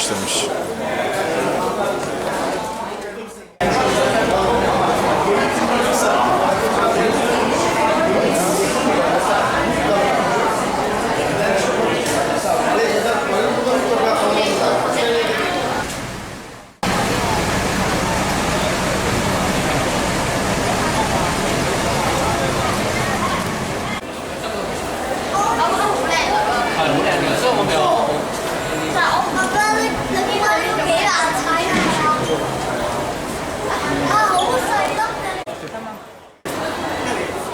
erken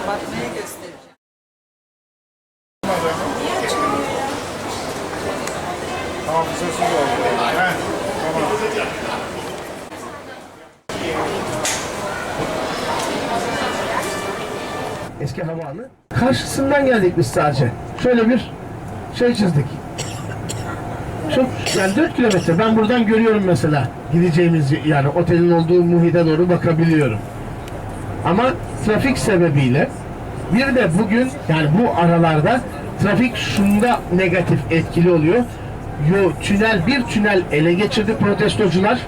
Bakmaya göstereceğim. Tamam sessiz ol. He, tamam. eski havaalanı. Karşısından geldik biz sadece. Şöyle bir şey çizdik. Çok yani 4 kilometre. Ben buradan görüyorum mesela gideceğimiz yani otelin olduğu muhite doğru bakabiliyorum. Ama trafik sebebiyle bir de bugün yani bu aralarda trafik şunda negatif etkili oluyor. Yo, tünel bir tünel ele geçirdi protestocular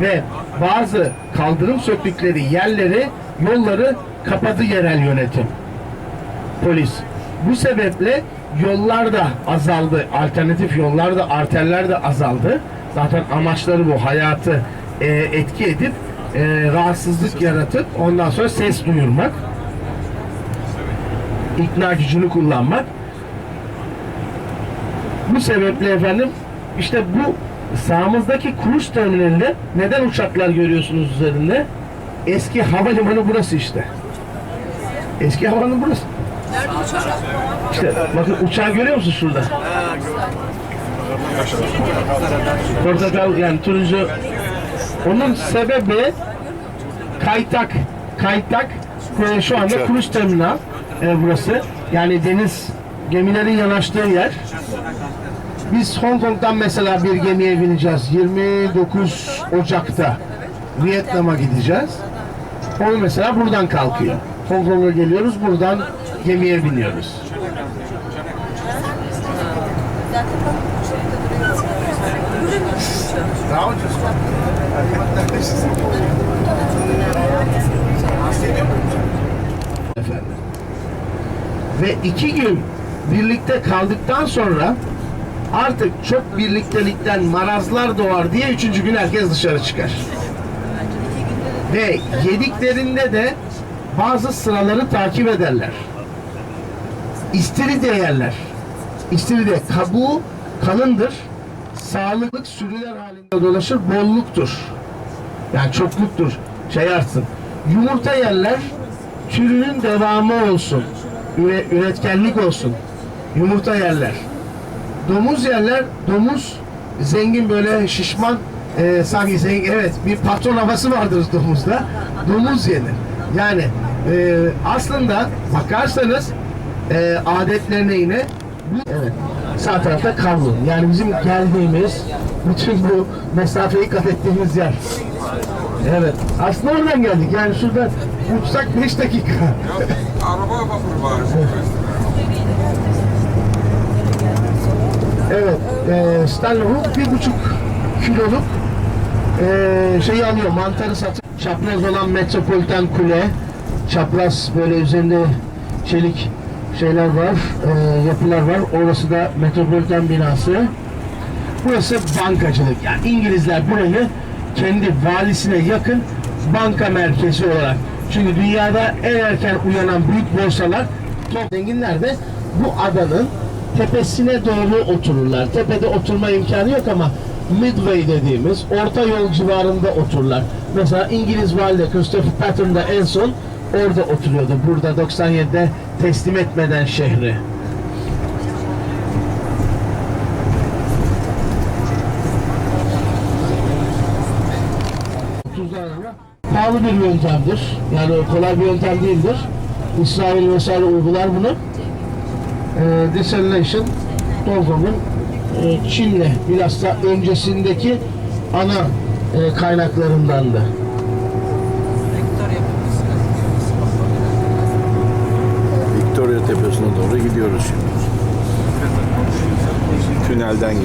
ve bazı kaldırım söktükleri yerleri yolları kapadı yerel yönetim polis. Bu sebeple yollar da azaldı. Alternatif yollar da arterler de azaldı. Zaten amaçları bu. Hayatı e, etki edip e, rahatsızlık yaratıp ondan sonra ses duyurmak. ikna gücünü kullanmak. Bu sebeple efendim işte bu sağımızdaki kruz terminalinde neden uçaklar görüyorsunuz üzerinde? Eski havalimanı burası işte. Eski havalimanı burası. İşte bakın uçağı görüyor musun şurada? Portakal yani turuncu. Onun sebebi kaytak. Kaytak e, şu anda kruz terminal e, burası. Yani deniz gemilerin yanaştığı yer. Biz Hong Kong'dan mesela bir gemiye bineceğiz. 29 Ocak'ta Vietnam'a gideceğiz. Onu mesela buradan kalkıyor. Hong Kong'a geliyoruz, buradan gemiye biniyoruz. Efendim. Ve iki gün birlikte kaldıktan sonra artık çok birliktelikten marazlar doğar diye üçüncü gün herkes dışarı çıkar. Ve yediklerinde de bazı sıraları takip ederler. İstiridye yerler. İstiridye kabuğu kalındır. Sağlıklı sürüler halinde dolaşır. Bolluktur. Yani çokluktur. Şey artsın. Yumurta yerler. Türünün devamı olsun. Üre- üretkenlik olsun. Yumurta yerler. Domuz yerler. Domuz zengin böyle şişman e, sanki zengin evet bir patron havası vardır domuzda. Domuz yenir. Yani e, aslında bakarsanız e, adetlerine yine evet sağ tarafta Kavlun. Yani bizim geldiğimiz bütün bu mesafeyi kat ettiğimiz yer. Evet. Aslında oradan geldik. Yani şurada uçsak 5 dakika. Araba bakır var. Evet. E, Stanley Hook bir buçuk kiloluk e, şeyi alıyor. Mantarı satıp çapraz olan metropoliten kule çapraz böyle üzerinde çelik şeyler var, e, yapılar var. Orası da metropoliten binası. Burası bankacılık. Yani İngilizler burayı kendi valisine yakın banka merkezi olarak. Çünkü dünyada en erken uyanan büyük borsalar zenginler de bu adanın tepesine doğru otururlar. Tepede oturma imkanı yok ama Midway dediğimiz orta yol civarında otururlar. Mesela İngiliz valide Christopher Pattern da en son orada oturuyordu. Burada 97'de teslim etmeden şehri. pahalı bir yöntemdir. Yani kolay bir yöntem değildir. İsrail vesaire uygular bunu. Ee, desalination Dongfang'ın e, Çin'le bilhassa öncesindeki ana e, kaynaklarındandı. Victoria Tepesi'ne doğru gidiyoruz şimdi. tünelden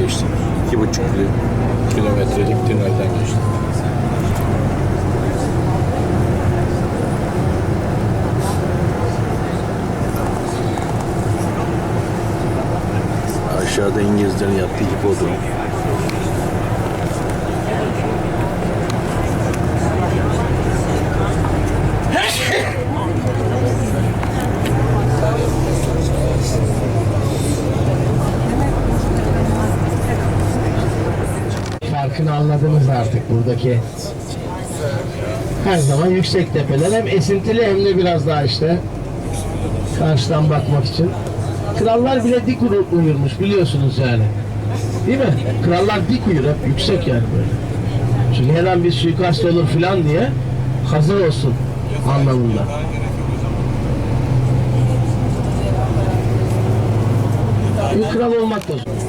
buçuk kilo- kilometrelik tünelden geçtim. Aşağıda İngilizlerin yaptığı hipodrom. Anladınız artık buradaki. Her zaman yüksek tepeler hem esintili hem de biraz daha işte karşıdan bakmak için. Krallar bile dik uyurmuş biliyorsunuz yani. Değil mi? Krallar dik uyur hep yüksek yani böyle. Çünkü her an bir suikast olur filan diye hazır olsun anlamında. Bir kral olmak da zor.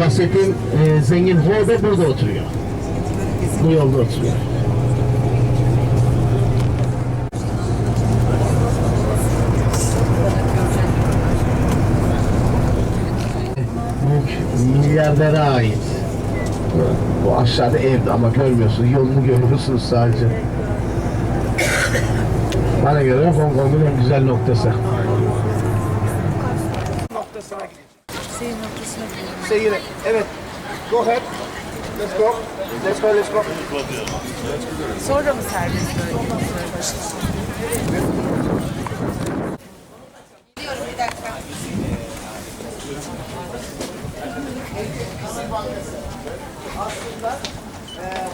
Bahsettiğim e, zengin Ho da burada oturuyor. Bu yolda oturuyor. Büyük milyardere ait. Bu aşağıda evde ama görmüyorsun. Yolunu görüyorsunuz sadece. Bana göre Hong Kong'un en güzel noktası. Seyir. Evet. Go ahead. Let's go. Let's go, let's go. Sonra mı serbest bırakıyorsunuz?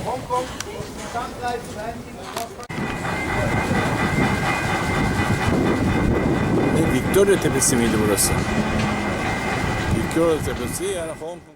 Hong Kong, Shanghai, Ne, Victoria Tepesi miydi burası? Victoria Tepesi yani Hong Kong.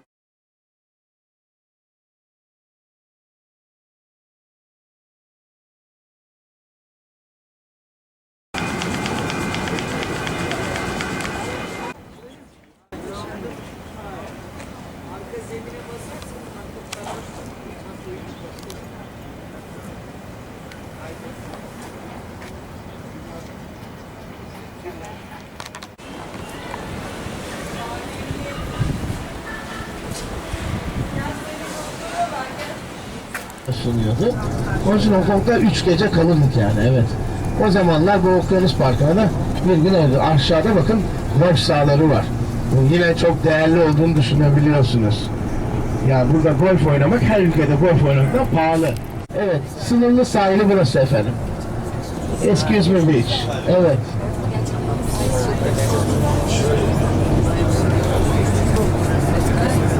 Sunuyordu. Onun için Hong Kong'da üç gece kalırdık yani evet. O zamanlar bu okyanus parkına da bir gün oldu. Aşağıda bakın golf sahaları var. Bu yine çok değerli olduğunu düşünebiliyorsunuz. Yani burada golf oynamak her ülkede golf oynamaktan pahalı. Evet, sınırlı sahili burası efendim. Excuse me beach. Evet.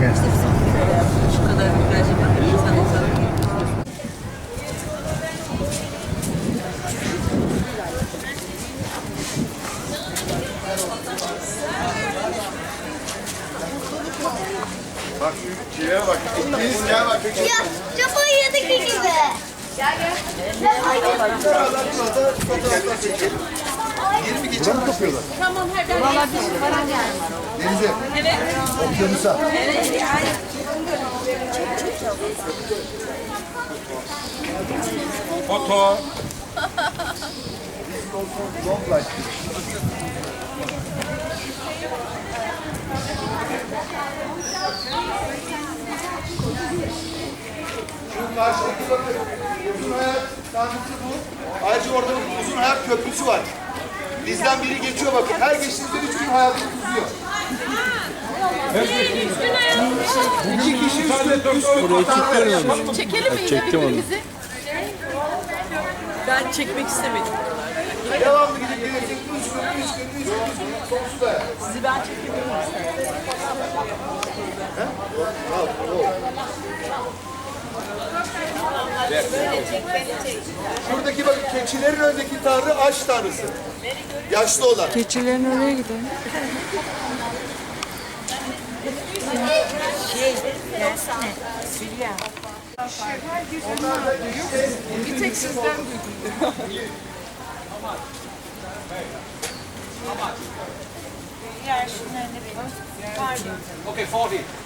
Gel. Şu kadar gerçekten insan insan. Bak şu şeye bak. Biz gel bak. Ya Japonya'daki gibi. Gel gel. Burada mı kapıyorlar? Denize. Evet. Okyanusa. Foto. Long life. Şu karşıdaki bakın. Uzun hayat tanrısı bu. Ayrıca orada bir uzun hayat köprüsü var. Bizden biri geçiyor bakın. Her geçtiğinizde üç gün hayatını uzuyor. İki kişi üç gün kurtardı. Çekelim mi Çektim onu. Ben çekmek istemedim. Devamlı gidip gelecek. Üç gün, üç gün, üç gün, üç gün. Sonsuz hayat. Sizi ben çekebilirim istedim. Şuradaki bakın keçilerin öndeki tanrı aş tanrısı. Yaşlı olan. Keçilerin oraya gidelim. şey, versene. Hülya. Bir tek sizden duydum. Yeah, I should know the bit. Okay, 40.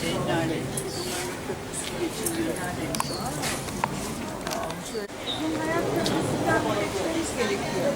Şey nerede? Bunun hayat kırmızından şey gerekiyor.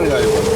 なんだよ。